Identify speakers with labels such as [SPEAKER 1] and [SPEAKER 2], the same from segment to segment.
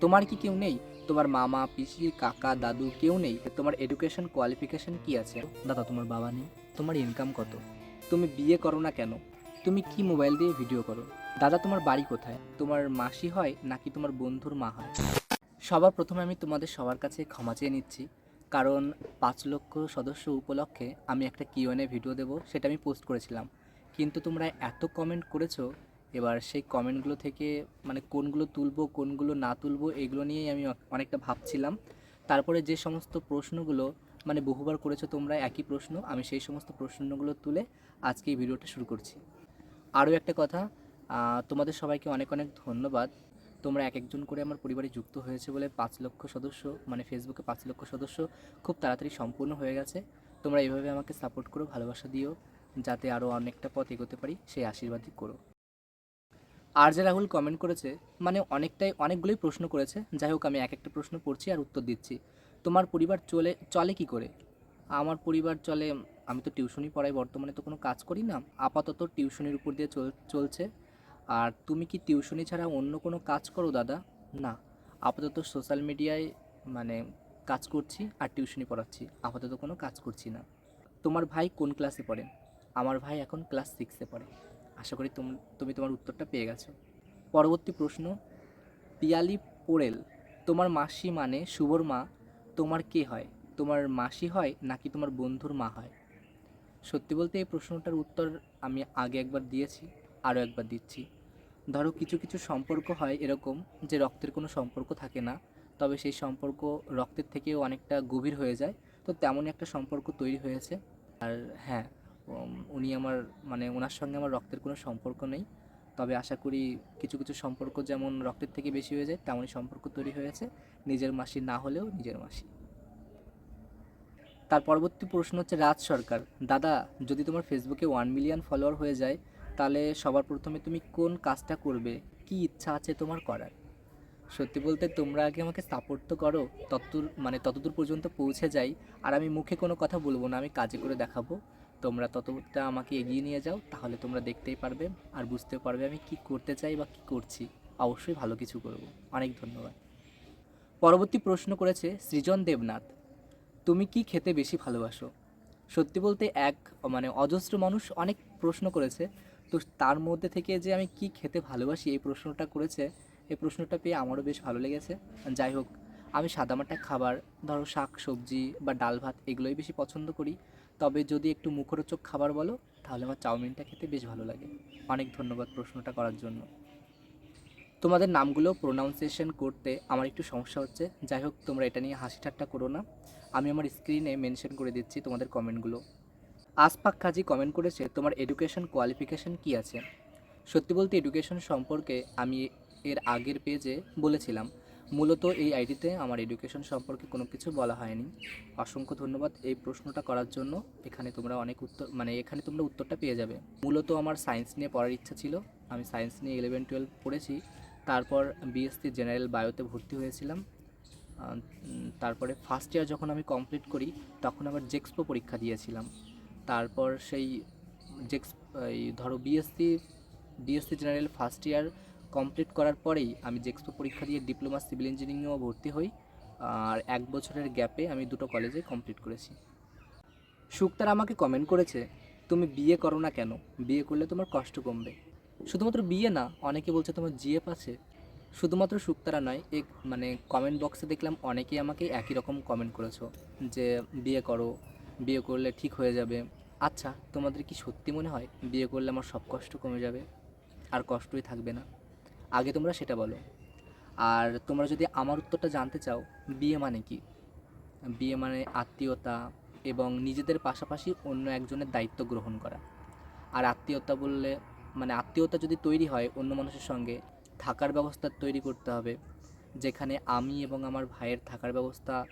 [SPEAKER 1] তোমার কি কেউ নেই? তোমার মামা, পিসি, কাকা, দাদু কেউ নেই? তোমার এডুকেশন কোয়ালিফিকেশন কি আছে? দাদা, তোমার বাবা নেই। তোমার ইনকাম কত? তুমি বিয়ে করো না কেন? তুমি কি মোবাইল দিয়ে ভিডিও করো? দাদা, তোমার বাড়ি কোথায়? তোমার মাসি হয় নাকি তোমার বন্ধুর মা হয়? সবার প্রথমে আমি তোমাদের সবার কাছে ক্ষমা চেয়ে নিচ্ছি। কারণ পাঁচ লক্ষ সদস্য উপলক্ষে আমি একটা কিউএনএ ভিডিও দেবো, সেটা আমি পোস্ট করেছিলাম। কিন্তু তোমরা এত কমেন্ট করেছ এবার সেই কমেন্টগুলো থেকে মানে কোনগুলো তুলবো, কোনগুলো না তুলবো, এগুলো নিয়েই আমি অনেকটা ভাবছিলাম। তারপরে যে সমস্ত প্রশ্নগুলো মানে বহুবার করেছ তোমরা একই প্রশ্ন, আমি সেই সমস্ত প্রশ্নগুলো তুলে আজকে এই ভিডিওটা শুরু করছি। আরও একটা কথা তোমাদের সবাইকে অনেক অনেক ধন্যবাদ। তোমরা এক একজন করে আমার পরিবারে যুক্ত হয়েছে বলে পাঁচ লক্ষ সদস্য মানে ফেসবুকে পাঁচ লক্ষ সদস্য খুব তাড়াতাড়ি সম্পূর্ণ হয়ে গেছে। তোমরা এভাবে আমাকে সাপোর্ট করো, ভালোবাসা দিও, যাতে আরও অনেকটা পথ এগোতে পারি, সেই আশীর্বাদই করো। আর যে রাহুল কমেন্ট করেছে মানে অনেকটাই অনেকগুলোই প্রশ্ন করেছে। যাই হোক, আমি এক একটা প্রশ্ন পড়ছি আর উত্তর দিচ্ছি। তোমার পরিবার চলে চলে কি করে? আমার পরিবার চলে, আমি তো টিউশনই পড়াই, বর্তমানে তো কোনো কাজ করি না। আপাতত টিউশনির উপর দিয়ে চল, চলছে। আর তুমি কি টিউশনি ছাড়া অন্য কোনো কাজ করো দাদা? না। আপাতত সোশ্যাল মিডিয়ায় মানে কাজ করছি আর টিউশনি পড়াচ্ছি। আপাতত কোনো কাজ করছি না। তোমার ভাই কোন ক্লাসে পড়ে? আমার ভাই এখন ক্লাস সিক্সে পড়ে। আশা করি তোম- তুমি তোমার উত্তরটা পেয়ে গেছো। পরবর্তী প্রশ্ন, পিয়ালি পোড়েল, তোমার মাসি মানে শুভর মা, তোমার কে হয়? তোমার মাসি হয় নাকি তোমার বন্ধুর মা হয়? সত্যি বলতে এই প্রশ্নটার উত্তর আমি আগে একবার দিয়েছি, আরও একবার দিচ্ছি। ধরো কিছু কিছু সম্পর্ক হয় এরকম যে রক্তের কোনো সম্পর্ক থাকে না, তবে সেই সম্পর্ক রক্তের থেকেও অনেকটা গভীর হয়ে যায়। তো তেমনই একটা সম্পর্ক তৈরি হয়েছে। আর হ্যাঁ উনি আমার মানে ওনার সঙ্গে আমার রক্তের কোনো সম্পর্ক নেই। তবে আশা করি কিছু কিছু সম্পর্ক যেমন রক্তের থেকে বেশি হয়ে যায়, তেমনই সম্পর্ক তৈরি হয়েছে নিজের মাসি না হলেও নিজের মাসি। তার পরবর্তী প্রশ্ন হচ্ছে, রাজ সরকার, দাদা, যদি তোমার ফেসবুকে ওয়ান মিলিয়ন ফলোয়ার হয়ে যায়, তাহলে সবার প্রথমে তুমি কোন কাজটা করবে? কি ইচ্ছা আছে তোমার করার? সত্যি বলতে তোমরা আগে আমাকে সাপোর্ট তো করো, ততদূর মানে ততদূর পর্যন্ত পৌঁছে যাই। আর আমি মুখে কোনো কথা বলব না, আমি কাজে করে দেখাবো। তোমরা ততটা আমাকে এগিয়ে নিয়ে যাও, তাহলে তোমরা দেখতেই পারবে আর বুঝতেও পারবে আমি কি করতে চাই বা কি করছি। অবশ্যই ভালো কিছু করব। অনেক ধন্যবাদ। পরবর্তী প্রশ্ন করেছে, সৃজন দেবনাথ, তুমি কি খেতে বেশি ভালোবাসো? সত্যি বলতে এক মানে অজস্র মানুষ অনেক প্রশ্ন করেছে। তো তার মধ্যে থেকে যে আমি কি খেতে ভালোবাসি এই প্রশ্নটা করেছে, এই প্রশ্নটা পেয়ে আমারও বেশ ভালো লেগেছে। যাই হোক, আমি সাদামাটা খাবার, ধরো শাক, সবজি বা ডাল, ভাত এগুলোই বেশি পছন্দ করি। তবে যদি একটু মুখরোচক খাবার বলো, তাহলে আমার চাউমিনটা খেতে বেশ ভালো লাগে। অনেক ধন্যবাদ প্রশ্নটা করার জন্য। তোমাদের নামগুলো প্রোনাউন্সিয়েশন করতে আমার একটু সমস্যা হচ্ছে। যাই হোক, তোমরা এটা নিয়ে হাসি ঠাট্টা করো না। আমি আমার স্ক্রিনে মেনশন করে দিচ্ছি তোমাদের কমেন্টগুলো আসপাক কাজী কমেন্ট করেছে, তোমার এডুকেশন কোয়ালিফিকেশন কি আছে? সত্যি বলতে এডুকেশন সম্পর্কে আমি এর আগের পেজে বলেছিলাম। মূলত এই আইডিতে আমার এডুকেশন সম্পর্কে কোনো কিছু বলা হয়নি। অসংখ্য ধন্যবাদ এই প্রশ্নটা করার জন্য। এখানে তোমরা অনেক উত্তর মানে এখানে তোমরা উত্তরটা পেয়ে যাবে। মূলত আমার সায়েন্স নিয়ে পড়ার ইচ্ছা ছিল। আমি সায়েন্স নিয়ে ইলেভেন টুয়েলভ পড়েছি। তারপর বিএসসি জেনারেল বায়োতে ভর্তি হয়েছিলাম। তারপরে ফার্স্ট ইয়ার যখন আমি কমপ্লিট করি, তখন আবার জেক্সপো পরীক্ষা দিয়েছিলাম। তারপর সেই জেক্স এই ধরো BSc BSc general first year complete করার পরেই আমি জেক্সপো পরীক্ষা দিয়ে ডিপ্লোমা সিভিল ইঞ্জিনিয়ারিংয়েও ভর্তি হই। আর এক বছরের গ্যাপে আমি দুটো কলেজে কমপ্লিট করেছি। শুক্তার আমাকে কমেন্ট করেছে, তুমি বিয়ে করো না কেন? বিয়ে করলে তোমার কষ্ট কমবে। শুধুমাত্র বিয়ে না, অনেকে বলছে তোমার জিএফ আছে শুধুমাত্র শুক্তারা নয় এক মানে কমেন্ট বক্সে দেখলাম অনেকেই আমাকে একই রকম কমেন্ট করেছ, যে বিয়ে করো বিয়ে করলে ঠিক হয়ে যাবে। আচ্ছা তোমাদের কি সত্যি মনে হয়? বিয়ে করলে আমার সব কষ্ট কমে যাবে? আর কষ্টই থাকবে না। আগে তোমরা সেটা বলো। আর তোমরা যদি আমার উত্তরটা জানতে চাও, বিয়ে মানে কি? বিয়ে মানে আত্মীয়তা এবং নিজেদের পাশাপাশি অন্য একজনের দায়িত্ব গ্রহণ করা। আর আত্মীয়তা বললে মানে আত্মীয়তা যদি তৈরি হয় অন্য মানুষের সঙ্গে, থাকার ব্যবস্থা তৈরি করতে হবে। যেখানে আমি এবং আমার ভাইয়ের থাকার ব্যবস্থা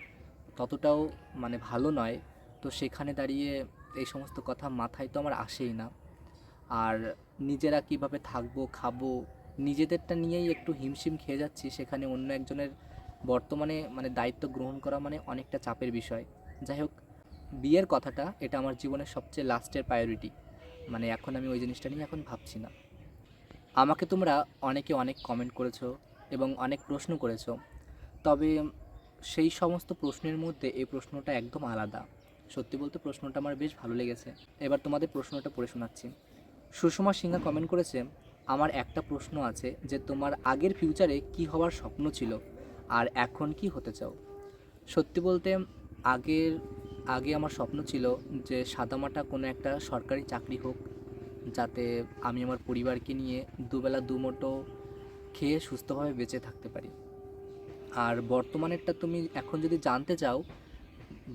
[SPEAKER 1] ততটাও মানে ভালো নয়। তো সেখানে দাঁড়িয়ে এই সমস্ত কথা মাথায় তো আমার আসেই না। আর নিজেরা কীভাবে থাকব, খাব নিজেদেরটা নিয়েই একটু হিমশিম খেয়ে যাচ্ছি, সেখানে অন্য একজনের বর্তমানে মানে দায়িত্ব গ্রহণ করা মানে অনেকটা চাপের বিষয়। যাই হোক, বিয়ের কথাটা এটা আমার জীবনের সবচেয়ে লাস্টের প্রায়োরিটি মানে এখন আমি ওই জিনিসটা নিয়ে এখন ভাবছি না। আমাকে তোমরা অনেকে অনেক কমেন্ট করেছ এবং অনেক প্রশ্ন করেছ। তবে সেই সমস্ত প্রশ্নের মধ্যে এই প্রশ্নটা একদম আলাদা। সত্যি বলতে প্রশ্নটা আমার বেশ ভালো লেগেছে। এবার তোমাদের প্রশ্নটা পড়ে শোনাচ্ছি। সুষমা সিংহা কমেন্ট করেছে আমার একটা প্রশ্ন আছে যে তোমার আগের ফিউচারে কি হওয়ার স্বপ্ন ছিল? আর এখন কি হতে চাও? সত্যি বলতে, আগের, আগে আমার স্বপ্ন ছিল যে সাদামাটা কোনো একটা সরকারি চাকরি হোক, যাতে আমি আমার পরিবারকে নিয়ে দুবেলা দুমোটো খেয়ে সুস্থভাবে বেঁচে থাকতে পারি। আর বর্তমানেরটা তুমি এখন যদি জানতে চাও,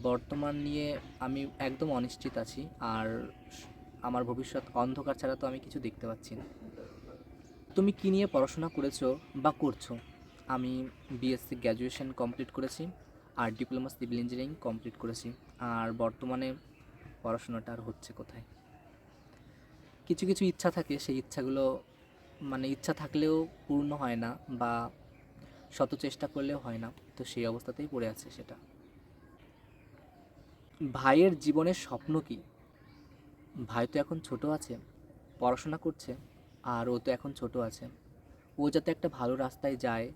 [SPEAKER 1] বর্তমান নিয়ে আমি একদম অনিশ্চিত আছি, আর আমার ভবিষ্যৎ অন্ধকার ছাড়া তো আমি কিছু দেখতে পাচ্ছি না। তুমি কী নিয়ে পড়াশোনা করেছ বা করছ? আমি বিএসসি গ্র্যাজুয়েশন কমপ্লিট করেছি, আর ডিপ্লোমা সিভিল ইঞ্জিনিয়ারিং কমপ্লিট করেছি, আর বর্তমানে পড়াশোনাটা আর হচ্ছে কোথায়? কিছু কিছু ইচ্ছা থাকে, সেই ইচ্ছাগুলো মানে ইচ্ছা থাকলেও পূর্ণ হয় না বা শত চেষ্টা করলেও হয় না, তো সেই অবস্থাতেই পড়ে আছে সেটা। ভাইয়ের জীবনের স্বপ্ন কি? ভাই তো এখন ছোট আছে, পড়াশোনা করছে আর ও তো এখন ছোট আছে। ও যাতে একটা ভালো রাস্তায় যায়,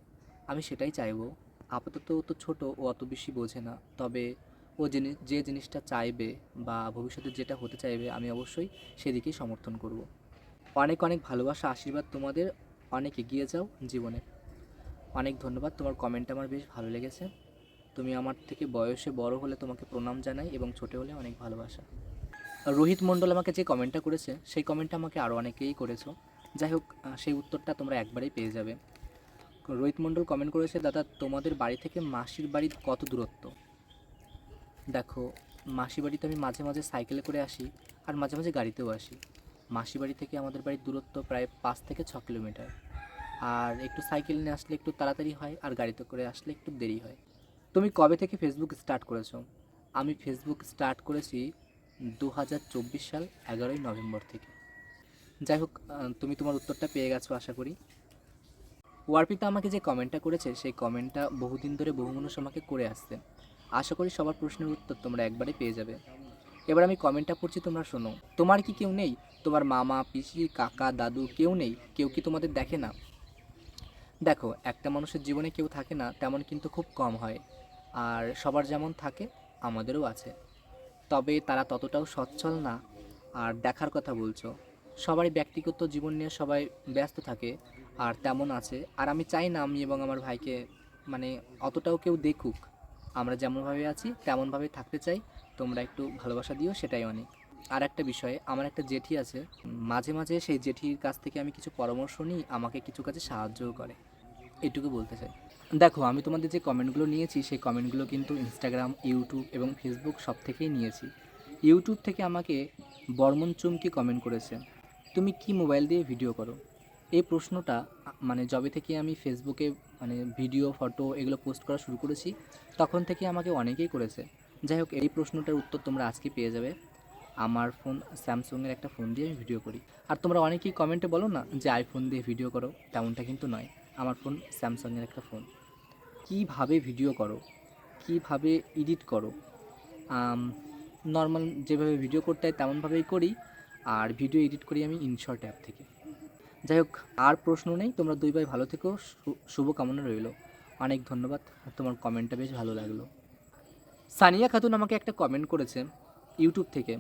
[SPEAKER 1] আমি সেটাই চাইব। আপাতত ও তো ছোট, ও অত বেশি বোঝে না। তবে ও জিনিস যে জিনিসটা চাইবে বা ভবিষ্যতে যেটা হতে চাইবে, আমি অবশ্যই সেদিকেই সমর্থন করব। অনেক অনেক ভালোবাসা, আশীর্বাদ তোমাদের। অনেক এগিয়ে যাও জীবনে। অনেক ধন্যবাদ, তোমার কমেন্ট আমার বেশ ভালো লেগেছে। তুমি আমার থেকে বয়সে বড় হলে তোমাকে প্রণাম জানাই এবং ছোটো হলে অনেক ভালোবাসা। রোহিত মণ্ডল আমাকে যে কমেন্টটা করেছে, সেই কমেন্টটা আমাকে আরও অনেকেই করেছ। যাই হোক সেই উত্তরটা তোমরা একবারেই পেয়ে যাবে। রোহিত মণ্ডল কমেন্ট করেছে, দাদা, তোমাদের বাড়ি থেকে মাসির বাড়ির কত দূরত্ব? দেখো মাসি বাড়িতে আমি মাঝে মাঝে সাইকেলে করে আসি, আর মাঝে মাঝে গাড়িতেও আসি। মাসি বাড়ি থেকে আমাদের বাড়ির দূরত্ব প্রায় পাঁচ থেকে ছ কিলোমিটার। আর একটু সাইকেল নিয়ে আসলে একটু তাড়াতাড়ি হয়, আর গাড়িতে করে আসলে একটু দেরি হয়। তুমি কবে থেকে ফেসবুক স্টার্ট করেছ? আমি ফেসবুক স্টার্ট করেছি দু হাজার চব্বিশ সাল এগারোই নভেম্বর থেকে। যাই হোক তুমি তোমার উত্তরটা পেয়ে গেছো আশা করি। ওয়ারপিতা আমাকে যে কমেন্টটা করেছে, সেই কমেন্টটা বহুদিন ধরে বহু মানুষ আমাকে করে আসছে। আশা করি সবার প্রশ্নের উত্তর তোমরা একবারে পেয়ে যাবে। এবার আমি কমেন্টটা পড়ছি, তোমরা শোনো। তোমার কি কেউ নেই? তোমার মামা, পিসি, কাকা, দাদু কেউ নেই? কেউ কি তোমাদের দেখে না? দেখো, একটা মানুষের জীবনে কেউ থাকে না, তেমন কিন্তু খুব কম হয়। আর সবার যেমন থাকে, আমাদেরও আছে। তবে তারা ততটাও সচ্ছল না। আর দেখার কথা বলছো। সবারই ব্যক্তিগত জীবন নিয়ে সবাই ব্যস্ত থাকে, আর তেমন আছে। আর আমি চাই না আমি এবং আমার ভাইকে মানে অতটাও কেউ দেখুক। আমরা যেমনভাবে আছি, তেমনভাবে থাকতে চাই। তোমরা একটু ভালোবাসা দিও, সেটাই অনেক। আর একটা বিষয়, আমার একটা জেঠি আছে। মাঝে মাঝে সেই জেঠির কাছ থেকে আমি কিছু পরামর্শ নিই, আমাকে কিছু কাজে সাহায্যও করে। এটুকু বলতে চাই। দেখো, আমি তোমাদের যে কমেন্টগুলো নিয়েছি, সেই কমেন্টগুলো কিন্তু ইনস্টাগ্রাম ইউটিউব এবং ফেসবুক সব থেকেই নিয়েছি। ইউটিউব থেকে আমাকে বর্মন চুমকি কমেন্ট করেছে। তুমি কি মোবাইল দিয়ে ভিডিও করো? এই প্রশ্নটা মানে যবে থেকে আমি ফেসবুকে মানে ভিডিও, ফটো এগুলো পোস্ট করা শুরু করেছি, তখন থেকে আমাকে অনেকেই করেছে। যাই হোক, এই প্রশ্নটার উত্তর তোমরা আজকে পেয়ে যাবে। আমার ফোন, স্যামসংয়ের একটা ফোন দিয়ে আমি ভিডিও করি। আর তোমরা অনেকেই কমেন্টে বলো না যে আইফোন দিয়ে ভিডিও করো, তেমনটা কিন্তু নয়। আমার ফোন স্যামসংয়ের একটা ফোন। কীভাবে ভিডিও করো? কীভাবে এডিট করো? নর্মাল যেভাবে ভিডিও করতে হয়, তেমনভাবেই করি। আর ভিডিও এডিট করি আমি ইনশর্ট অ্যাপ থেকে। যাই হোক আর প্রশ্ন নেই, তোমরা দুই ভাই ভালো থেকো শুভকামনা রইল। অনেক ধন্যবাদ তোমার কমেন্টটা বেশ ভালো লাগল। সানিয়া খাতুন আমাকে একটা কমেন্ট করেছে ইউটিউব থেকে,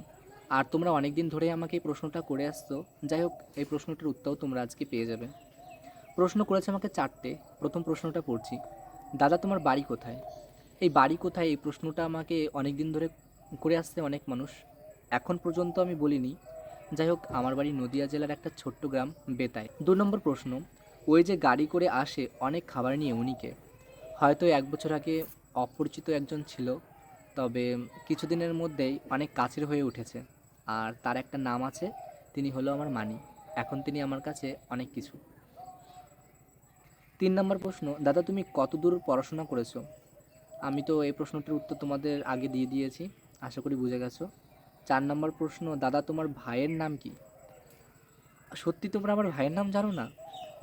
[SPEAKER 1] আর তোমরা অনেক দিন ধরে আমাকে এই প্রশ্নটা করে আসছো। যাই হোক এই প্রশ্নটার উত্তরও তোমরা আজকে পেয়ে যাবে। প্রশ্ন করেছে আমাকে চারটে, প্রথম প্রশ্নটা পড়ছি, দাদা, তোমার বাড়ি কোথায়? এই বাড়ি কোথায়, এই প্রশ্নটা আমাকে অনেক দিন ধরে করে আসছে অনেক মানুষ। এখন পর্যন্ত আমি বলিনি যাই হোক, আমার বাড়ি নদিয়া জেলার একটা ছোট্ট গ্রাম বেতায় দু নম্বর প্রশ্ন, ওই যে গাড়ি করে আসে অনেক খাবার নিয়ে উনিকে। হয়তো এক বছর আগে অপরিচিত একজন ছিল, তবে কিছুদিনের মধ্যেই অনেক কাছের হয়ে উঠেছে। আর তার একটা নাম আছে, তিনি হলো আমার মানি। এখন তিনি আমার কাছে অনেক কিছু। তিন নম্বর প্রশ্ন, দাদা, তুমি কত দূর পড়াশোনা করেছ? আমি তো এই প্রশ্নটির উত্তর তোমাদের আগে দিয়ে দিয়েছি, আশা করি বুঝে গেছো। চার নম্বর প্রশ্ন, দাদা, তোমার ভাইয়ের নাম কি? সত্যি, তোমরা আমার ভাইয়ের নাম জানো না?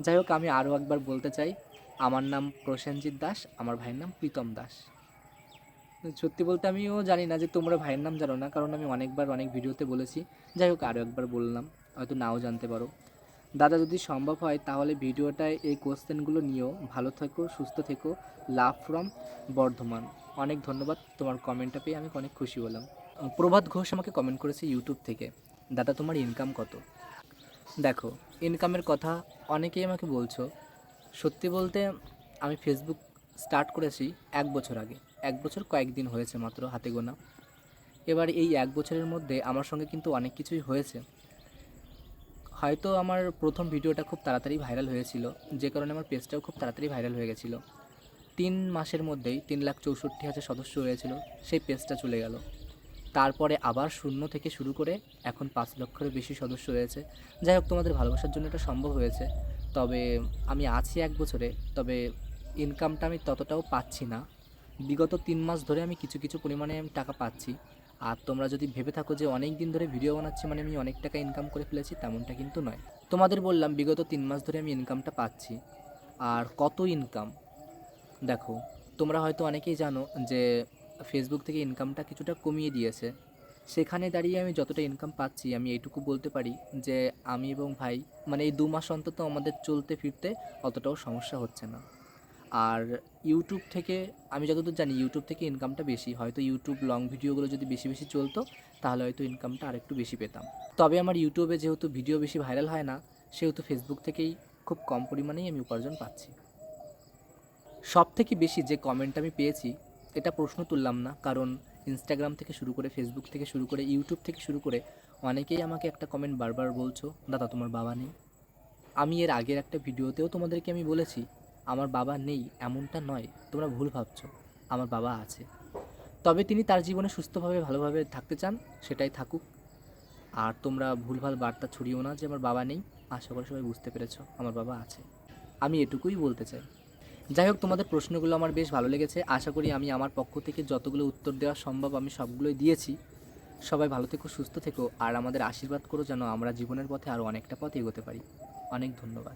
[SPEAKER 1] যাই হোক, আমি আরও একবার বলতে চাই, আমার নাম প্রসেনজিৎ দাস, আমার ভাইয়ের নাম প্রীতম দাস। সত্যি বলতে আমিও জানি না যে তোমরা ভাইয়ের নাম জানো না, কারণ আমি অনেকবার অনেক ভিডিওতে বলেছি। যাই হোক, আরও একবার বললাম, হয়তো নাও জানতে পারো। দাদা, যদি সম্ভব হয়, তাহলে ভিডিওটায় এই কোশ্চেনগুলো নিয়েও ভালো থেকো, সুস্থ থেকো। Love from Bardhaman. অনেক ধন্যবাদ, তোমার কমেন্টটা পেয়ে আমি অনেক খুশি হলাম। প্রভাত ঘোষ আমাকে কমেন্ট করেছে ইউটিউব থেকে, দাদা, তোমার ইনকাম কত? দেখো ইনকামের কথা অনেকেই আমাকে বলছো। সত্যি বলতে, আমি ফেসবুক স্টার্ট করেছি এক বছর আগে। এক বছর কয়েকদিন হয়েছে মাত্র হাতে গোনা। এবার এই এক বছরের মধ্যে আমার সঙ্গে কিন্তু অনেক কিছুই হয়েছে। হয়তো আমার প্রথম ভিডিওটা খুব তাড়াতাড়ি ভাইরাল হয়েছিল, যে কারণে আমার পেজটাও খুব তাড়াতাড়ি ভাইরাল হয়ে গেছিল। তিন মাসের মধ্যেই তিন লাখ চৌষট্টি হাজার সদস্য হয়েছিল, সেই পেজটা চলে গেল। তারপরে আবার শূন্য থেকে শুরু করে এখন পাঁচ লক্ষেরও বেশি সদস্য হয়েছে যাই হোক, তোমাদের ভালোবাসার জন্য এটা সম্ভব হয়েছে। তবে আমি আছি এক বছরে, তবে ইনকামটা আমি ততটাও পাচ্ছি না। বিগত তিন মাস ধরে আমি কিছু কিছু পরিমাণে আমি টাকা পাচ্ছি। আর তোমরা যদি ভেবে থাকো যে অনেক দিন ধরে ভিডিও বানাচ্ছি মানে আমি অনেক টাকা ইনকাম করে ফেলেছি, তেমনটা কিন্তু নয়। তোমাদের বললাম, বিগত তিন মাস ধরে আমি ইনকামটা পাচ্ছি। আর কত ইনকাম দেখো, তোমরা হয়তো অনেকেই জানো যে ফেসবুক থেকে ইনকামটা কিছুটা কমিয়ে দিয়েছে। সেখানে দাঁড়িয়ে আমি যতটা ইনকাম পাচ্ছি, আমি এইটুকু বলতে পারি যে আমি এবং ভাই মানে এই দু মাস অন্তত আমাদের চলতে ফিরতে অতটাও সমস্যা হচ্ছে না। আর ইউটিউব থেকে, আমি যতদূর জানি ইউটিউব থেকে ইনকামটা বেশি, হয়তো ইউটিউব লং ভিডিওগুলো যদি বেশি বেশি চলতো, তাহলে হয়তো ইনকামটা আরেকটু বেশি পেতাম। তবে আমার ইউটিউবে যেহেতু ভিডিও বেশি ভাইরাল হয় না, সেহেতু ফেসবুক থেকেই খুব কম পরিমাণেই আমি উপার্জন পাচ্ছি। সব থেকে বেশি যে কমেন্ট আমি পেয়েছি এটা প্রশ্ন তুললাম না, কারণ ইনস্টাগ্রাম থেকে শুরু করে ফেসবুক থেকে শুরু করে ইউটিউব থেকে শুরু করে অনেকেই আমাকে একটা কমেন্ট বারবার বলছো, দাদা, তোমার বাবা নেই? আমি এর আগের একটা ভিডিওতেও তোমাদেরকে আমি বলেছি, আমার বাবা নেই, এমনটা নয়, তোমরা ভুল ভাবছ, আমার বাবা আছে। তবে তিনি তার জীবনে সুস্থভাবে, ভালোভাবে থাকতে চান, সেটাই থাকুক। আর তোমরা ভুলভাল বার্তা ছড়িও না যে আমার বাবা নেই, আশা করি সবাই বুঝতে পেরেছ, আমার বাবা আছে। আমি এটুকুই বলতে চাই। যাই হোক, তোমাদের প্রশ্নগুলো আমার বেশ ভালো লেগেছে। আশা করি আমি আমার পক্ষ থেকে যতগুলো উত্তর দেওয়া সম্ভব আমি সবগুলোই দিয়েছি। সবাই ভালো থেকো, সুস্থ থেকো, আর আমাদের আশীর্বাদ করো যেন আমরা জীবনের পথে আরও অনেকটা পথ এগোতে পারি। অনেক ধন্যবাদ।